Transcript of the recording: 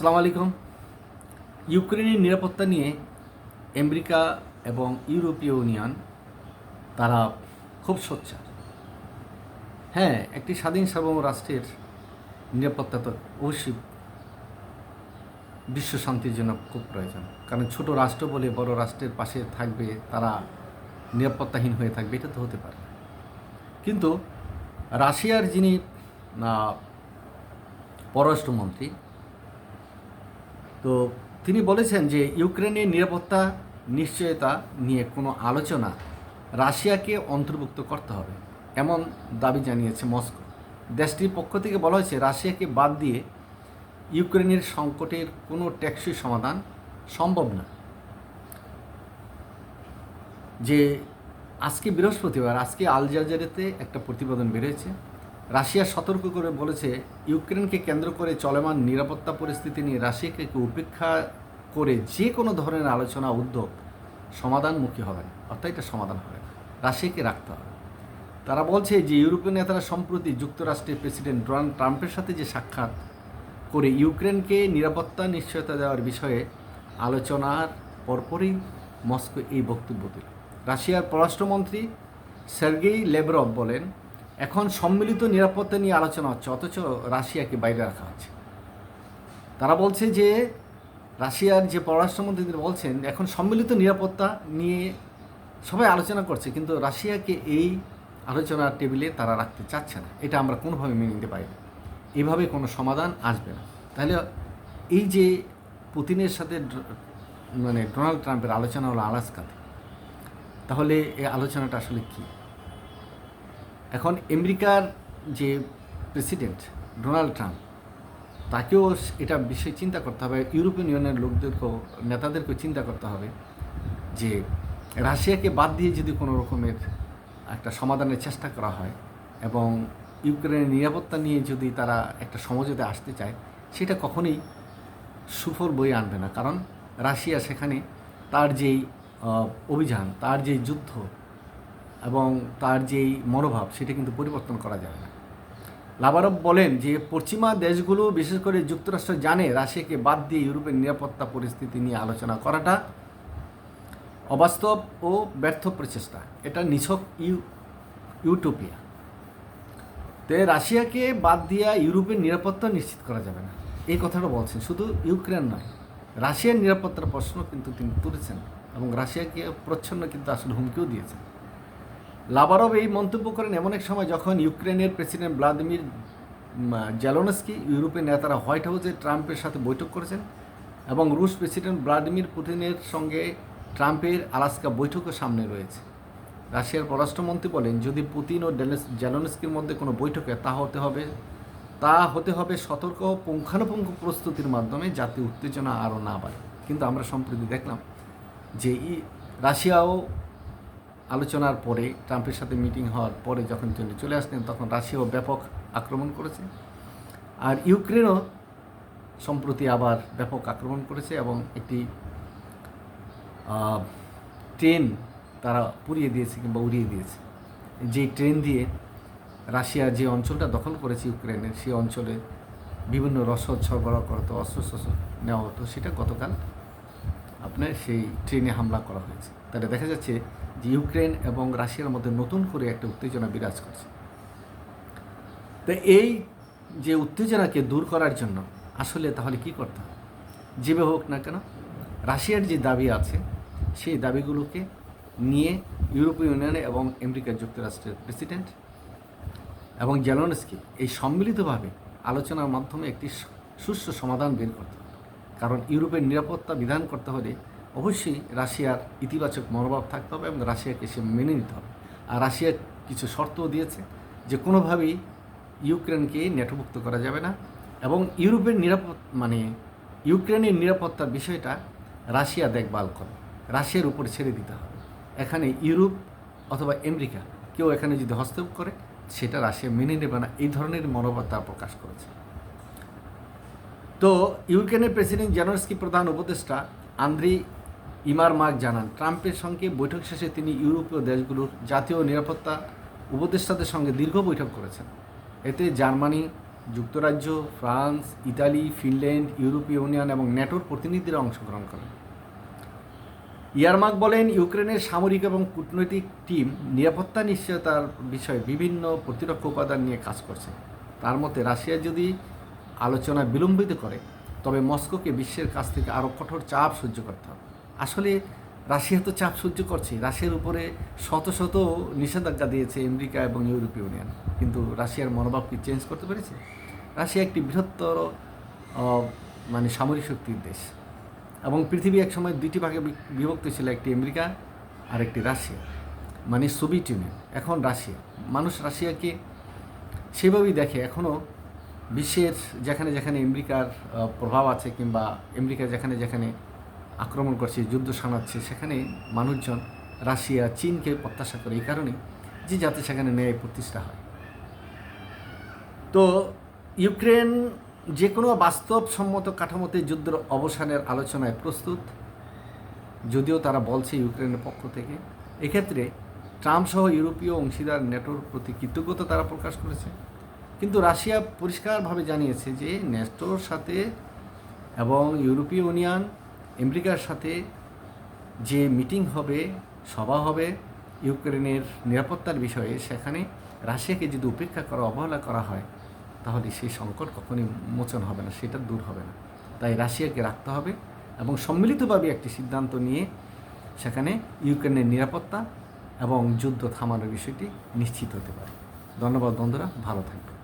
সালাম আলাইকুম। ইউক্রেনের নিরাপত্তা নিয়ে আমেরিকা এবং ইউরোপীয় ইউনিয়ন, তারা খুব সোচ্চার। হ্যাঁ একটি স্বাধীন সার্বভৌম রাষ্ট্রের নিরাপত্তা তো অবশ্যই বিশ্ব শান্তির জন্য খুব প্রয়োজন। কারণ ছোট রাষ্ট্র বলে বড় রাষ্ট্রের পাশে থাকবে, তারা নিরাপত্তাহীন হয়ে থাকবে, এটা তো হতে পারে। কিন্তু রাশিয়ার যিনি পররাষ্ট্রমন্ত্রী তো তিনি বলেছেন যে ইউক্রেনের নিরাপত্তা নিশ্চয়তা নিয়ে কোনো আলোচনা রাশিয়াকে অন্তর্ভুক্ত করতে হবে, এমন দাবি জানিয়েছে মস্কো। দেশটির পক্ষ থেকে বলা হয়েছে, রাশিয়াকে বাদ দিয়ে ইউক্রেনের সংকটের কোনো টেকসই সমাধান সম্ভব না। যে আজকে বৃহস্পতিবার, আজকে আল জাজারেতে একটা প্রতিবেদন বেরিয়েছে রাশিয়া সতর্ক করে বলেছে, ইউক্রেনকে কেন্দ্র করে চলমান নিরাপত্তা পরিস্থিতি নিয়ে রাশিয়াকে উপেক্ষা করে যে কোনো ধরনের আলোচনা, উদ্যোগ সমাধানমুখী হবে না। অর্থাৎ এটা সমাধান হবে না। রাশিয়াকে রাখতে হবে। তারা বলছে যে, ইউরোপীয় নেতারা সম্প্রতি যুক্তরাষ্ট্রের প্রেসিডেন্ট ডোনাল্ড ট্রাম্পের সাথে যে সাক্ষাৎ করে ইউক্রেনকে নিরাপত্তা নিশ্চয়তা দেওয়ার বিষয়ে আলোচনার পরপরই মস্কো এই বক্তব্য দিল। রাশিয়ার পররাষ্ট্রমন্ত্রী সার্গেই লেবরভ বলেন এখন সম্মিলিত নিরাপত্তা নিয়ে আলোচনা হচ্ছে, অথচ রাশিয়াকে বাইরে রাখা হচ্ছে। তারা বলছে যে, রাশিয়ার যে পররাষ্ট্রমন্ত্রী বলছেন, এখন সম্মিলিত নিরাপত্তা নিয়ে সবাই আলোচনা করছে, কিন্তু রাশিয়াকে এই আলোচনার টেবিলে তারা রাখতে চাচ্ছে না। এটা আমরা কোনোভাবে মেনে নিতে পারি এভাবে কোনো সমাধান আসবে না। তাহলে এই যে পুতিনের সাথে মানে ডোনাল্ড ট্রাম্পের আলোচনা হলো আলাস্কাতে, তাহলে এই আলোচনাটা আসলে কী? এখন আমেরিকার যে প্রেসিডেন্ট ডোনাল্ড ট্রাম্প, তাকেও এটা বিষয়ে চিন্তা করতে হবে। ইউরোপিয়ান ইউনিয়নের লোকদেরকেও, নেতাদেরকেও চিন্তা করতে হবে যে রাশিয়াকে বাদ দিয়ে যদি কোনো রকমের একটা সমাধানের চেষ্টা করা হয় এবং ইউক্রেনের নিরাপত্তা নিয়ে যদি তারা একটা সমঝোতে আসতে চায়, সেটা কখনোই সুফল বই আনবে না। কারণ রাশিয়া সেখানে তার যেই অভিযান, তার যেই যুদ্ধ এবং তার যেই মনোভাব, সেটা কিন্তু পরিবর্তন করা যাবে না। লাভারভ বলেন যে, পশ্চিমা দেশগুলো বিশেষ করে যুক্তরাষ্ট্র জানে রাশিয়াকে বাদ দিয়ে ইউরোপের নিরাপত্তা পরিস্থিতি নিয়ে আলোচনা করাটা অবাস্তব ও ব্যর্থ প্রচেষ্টা। এটা নিছক ইউ, ইউটোপিয়া। তো রাশিয়াকে বাদ দিয়া ইউরোপের নিরাপত্তা নিশ্চিত করা যাবে না। এই কথাটা বলছেন। শুধু ইউক্রেন নয়, রাশিয়ার নিরাপত্তার প্রশ্ন কিন্তু তিনি তুলেছেন এবং রাশিয়াকে প্রচ্ছন্ন কিন্তু আসলে হুমকিও দিয়েছেন। লাভারভ এই মন্তব্য করেন, এমন এক সময় যখন ইউক্রেনের প্রেসিডেন্ট ভ্লাদিমির জ্যালোনস্কি ইউরোপের নেতারা হোয়াইট হাউসে ট্রাম্পের সাথে বৈঠক করেছেন এবং রুশ প্রেসিডেন্ট ভ্লাদিমির পুতিনের সঙ্গে ট্রাম্পের আলাস্কা বৈঠকও সামনে রয়েছে। রাশিয়ার পররাষ্ট্রমন্ত্রী বলেন, যদি পুতিন ও ডেলেস জ্যালোনস্কির মধ্যে কোনো বৈঠকে তা হতে হবে, তা হতে হবে সতর্ক পুঙ্খানুপুঙ্খ প্রস্তুতির মাধ্যমে যাতে উত্তেজনা আরও না বাড়ে। কিন্তু আমরা সম্প্রতি দেখলাম যে ই, রাশিয়াও আলোচনার পরে, ট্রাম্পের সাথে মিটিং হওয়ার পরে যখন তিনি চলে আসলেন, তখন রাশিয়াও ব্যাপক আক্রমণ করেছে। আর ইউক্রেনও সম্প্রতি আবার ব্যাপক আক্রমণ করেছে এবং একটি ট্রেন তারা পুড়িয়ে দিয়েছে কিংবা উড়িয়ে দিয়েছে। যে ট্রেন দিয়ে রাশিয়া যে অঞ্চলটা দখল করেছে ইউক্রেনের, সেই অঞ্চলে বিভিন্ন রসদ সরবরাহ করতো অস্ত্র শস্ত্র নেওয়া হতো। সেটা গতকাল আপনার সেই ট্রেনে হামলা করা হয়েছে। তাহলে দেখা যাচ্ছে যে ইউক্রেন এবং রাশিয়ার মধ্যে নতুন করে একটা উত্তেজনা বিরাজ করছে। তো এই যে উত্তেজনাকে দূর করার জন্য আসলে তাহলে কি করতে হবে? যেভাবে হোক না কেন, রাশিয়ার যে দাবি আছে, সেই দাবিগুলোকে নিয়ে ইউরোপীয় ইউনিয়ন এবং আমেরিকা যুক্তরাষ্ট্রের প্রেসিডেন্ট এবং জেলনস্কি এই সম্মিলিতভাবে আলোচনার মাধ্যমে একটি সুষ্ঠু সমাধান বের করতে হবে। কারণ ইউরোপের নিরাপত্তা বিধান করতে হলে অবশ্যই রাশিয়ার ইতিবাচক মনোভাব থাকতে হবে এবং রাশিয়াকে সে মেনে নিতে হবে। আর রাশিয়া কিছু শর্তও দিয়েছে যে কোনোভাবেই ইউক্রেনকে নেটভুক্ত করা যাবে না এবং ইউরোপের নিরাপদ মানে ইউক্রেনের নিরাপত্তার বিষয়টা রাশিয়া দেখভাল করে। রাশিয়ার উপর ছেড়ে দিতে হবে। এখানে ইউরোপ অথবা আমেরিকা কেউ এখানে যদি হস্তক্ষেপ করে, সেটা রাশিয়া মেনে নেবে না। এই ধরনের মনোভাব তারা প্রকাশ করেছে। তো ইউক্রেনের প্রেসিডেন্ট জেনস্কি প্রধান উপদেষ্টা আন্দ্রি ইমার মার্ক জানান, ট্রাম্পের সঙ্গে বৈঠক শেষে তিনি ইউরোপীয় দেশগুলোর জাতীয় নিরাপত্তা উপদেষ্টাদের সঙ্গে দীর্ঘ বৈঠক করেছেন। এতে জার্মানি, যুক্তরাজ্য, ফ্রান্স, ইতালি, ফিনল্যান্ড, ইউরোপীয় ইউনিয়ন এবং ন্যাটোর প্রতিনিধিরা অংশগ্রহণ করেন। ইয়ারমার্ক বলেন, ইউক্রেনের সামরিক এবং কূটনৈতিক টিম নিরাপত্তা নিশ্চয়তার বিষয়ে বিভিন্ন প্রতিরক্ষা উপাদান নিয়ে কাজ করছে। তার মতে, রাশিয়া যদি আলোচনা বিলম্বিত করে, তবে মস্কোকে বিশ্বের কাছ থেকে আরও কঠোর চাপ সহ্য করতে হবে। আসলে রাশিয়া তো চাপ সহ্য করছে। রাশিয়ার উপরে শত শত নিষেধাজ্ঞা দিয়েছে আমেরিকা এবং ইউরোপীয় ইউনিয়ন। কিন্তু রাশিয়ার মনোভাব কি চেঞ্জ করতে পেরেছে? রাশিয়া একটি বৃহত্তর মানে সামরিক শক্তির দেশ এবং পৃথিবী একসময় দুইটি ভাগে বিভক্ত ছিল, একটি আমেরিকা আর একটি রাশিয়া মানে সোভিয়েত ইউনিয়ন, এখন রাশিয়া। মানুষ রাশিয়াকে সেভাবেই দেখে। এখনও বিশ্বের যেখানে যেখানে আমেরিকার প্রভাব আছে কিংবা আমেরিকা যেখানে যেখানে আক্রমণ করছে, যুদ্ধ সানাচ্ছে সেখানে মানুষজন রাশিয়া, চীনকে প্রত্যাশা করে। এই কারণে যে যাতে সেখানে ন্যায় প্রতিষ্ঠা হয়। তো ইউক্রেন যে কোনো বাস্তবসম্মত কাঠামোতে যুদ্ধের অবসানের আলোচনায় প্রস্তুত, যদিও তারা বলছে ইউক্রেনের পক্ষ থেকে। এক্ষেত্রে ট্রাম্প সহ ইউরোপীয় অংশীদার নেটোর প্রতি কৃতজ্ঞতা তারা প্রকাশ করেছে। কিন্তু রাশিয়া পরিষ্কারভাবে জানিয়েছে যে নেটোর সাথে এবং ইউরোপীয় ইউনিয়ন আমেরিকার সাথে যে মিটিং হবে, সভা হবে ইউক্রেনের নিরাপত্তার বিষয়ে, সেখানে রাশিয়াকে যদি উপেক্ষা করা, অবহেলা করা হয়, তাহলে সেই সংকট কখনই মোচন হবে না, সেটা দূর হবে না। তাই রাশিয়াকে রাখতে হবে এবং সম্মিলিতভাবে একটি সিদ্ধান্ত নিয়ে সেখানে ইউক্রেনের নিরাপত্তা এবং যুদ্ধ থামানোর বিষয়টি নিশ্চিত হতে পারে। ধন্যবাদ বন্ধুরা, ভালো থাকবেন।